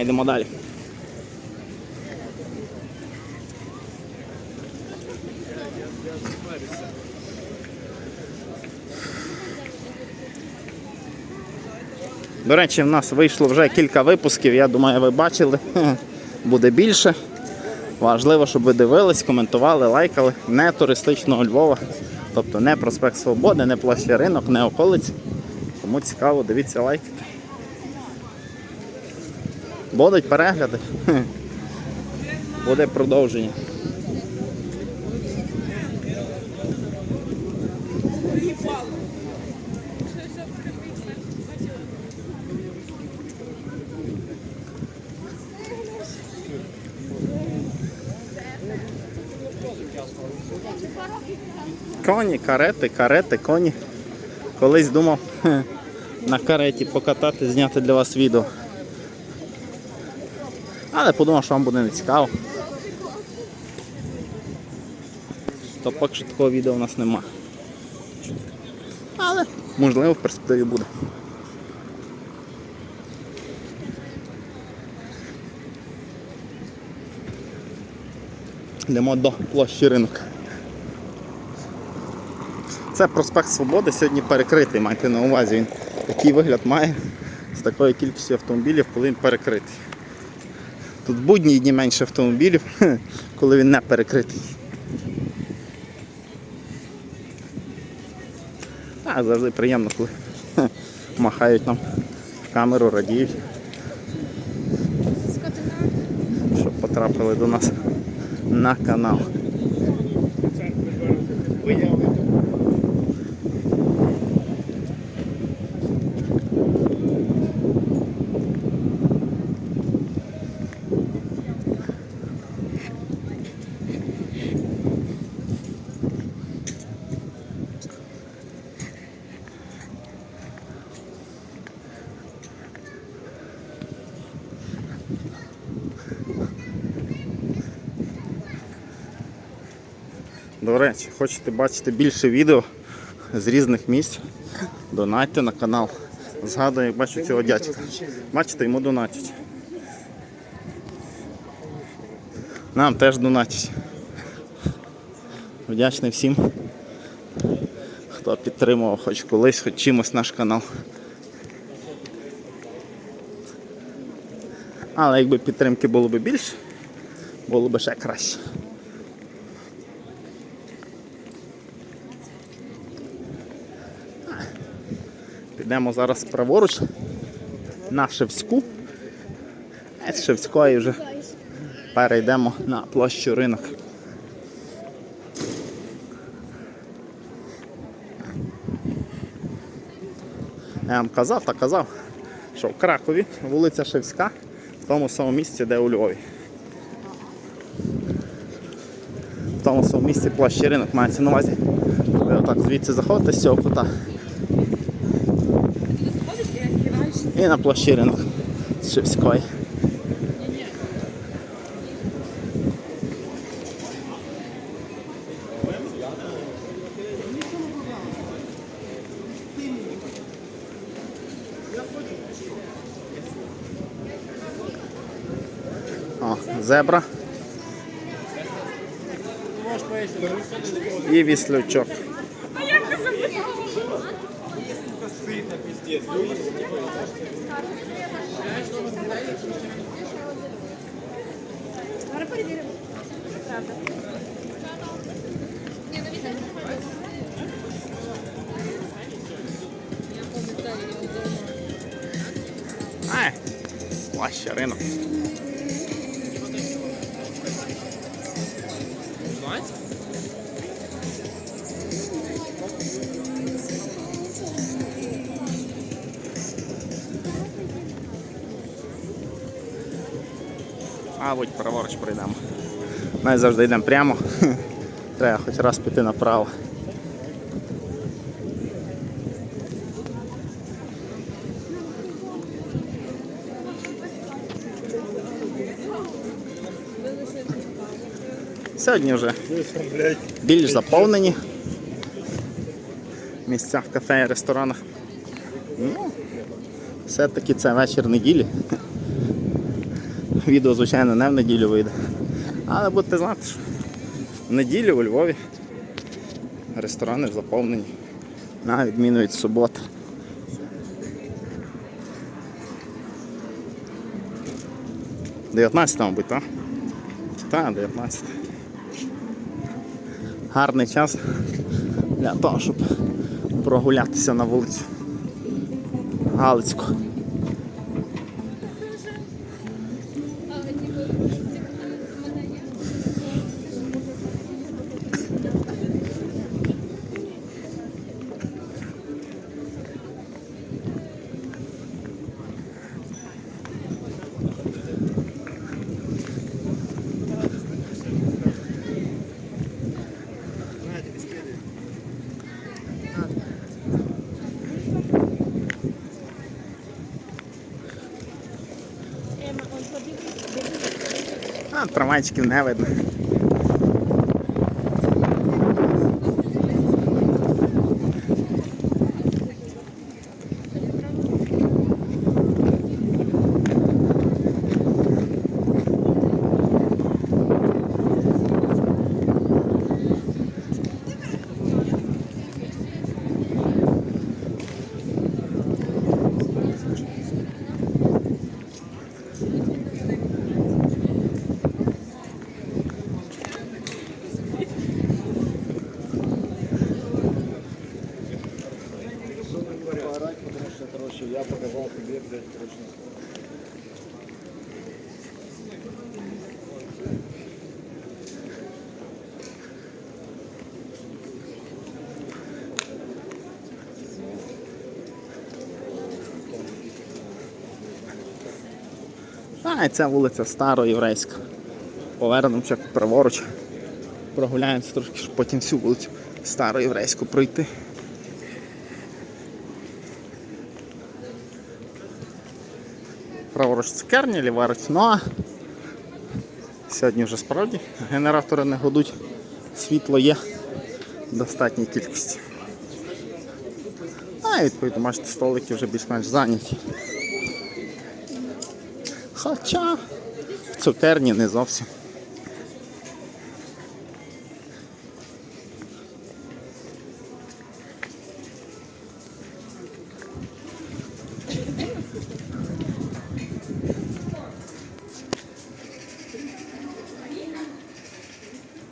Йдемо далі. До речі, в нас вийшло вже кілька випусків, я думаю, ви бачили. Буде більше. Важливо, щоб ви дивились, коментували, лайкали. Не туристичного Львова. Тобто не проспект Свободи, не площа ринок, не околиць. Кому цікаво, дивіться, лайкайте. Будуть перегляди. Буде продовження. Коні, карети, карети, коні. Колись думав на кареті покатати, зняти для вас відео. Але подумав, що вам буде не цікаво. То поки що такого відео у нас нема. Але можливо в перспективі буде. Йдемо до площі ринок. Це проспект Свободи сьогодні перекритий, майте на увазі. Він такий вигляд має з такою кількістю автомобілів, коли він перекритий. Тут будні дні менше автомобілів, коли він не перекритий. А, завжди приємно, коли махають нам камеру, радіють, щоб потрапили до нас на канал. До речі, хочете бачити більше відео з різних місць, донатьте на канал. Згадую, як бачу цього дядька. Бачите, йому донатять. Нам теж донатять. Вдячний всім, хто підтримував хоч колись, хоч чимось наш канал. Але якби підтримки було б більше, було б ще краще. Підемо зараз праворуч на Шевську. А З Шевської вже перейдемо на площу ринок. Я вам казав та казав, що в Кракові вулиця Шевська в тому самому місці, де у Львові. В тому самому місці площі ринок мається на увазі. Ви отак звідси заходите з цього кута. І на площі ринок з Шевської. О, зебра. І віслючок. Перевіримо. Правда. Ай, плаща ринок. Мабуть, праворуч прийдемо. Ми завжди йдемо прямо. Треба хоч раз піти направо. Сьогодні вже більш заповнені місця в кафе і ресторанах. Ну, все-таки це вечір неділі. Відео, звичайно, не в неділю вийде. Але будете знати, що в неділю у Львові ресторани заповнені. На відміну від суботи. Дев'ятнадцята, мабуть, так? Так, 19. Гарний час для того, щоб прогулятися на вулицю Галицьку. Трамвайчиків не видно. А, і ця вулиця Староєврейська. Повернемо чек праворуч. Прогуляємося трошки, щоб потім всю вулицю Староєврейську пройти. Праворуч цукерні, ліворуч ноа. Сьогодні вже справді генератори не годуть. Світло є в достатній кількості. А і відповідно, бачите, столики вже більш-менш зайняті. Хоча в цукерні не зовсім.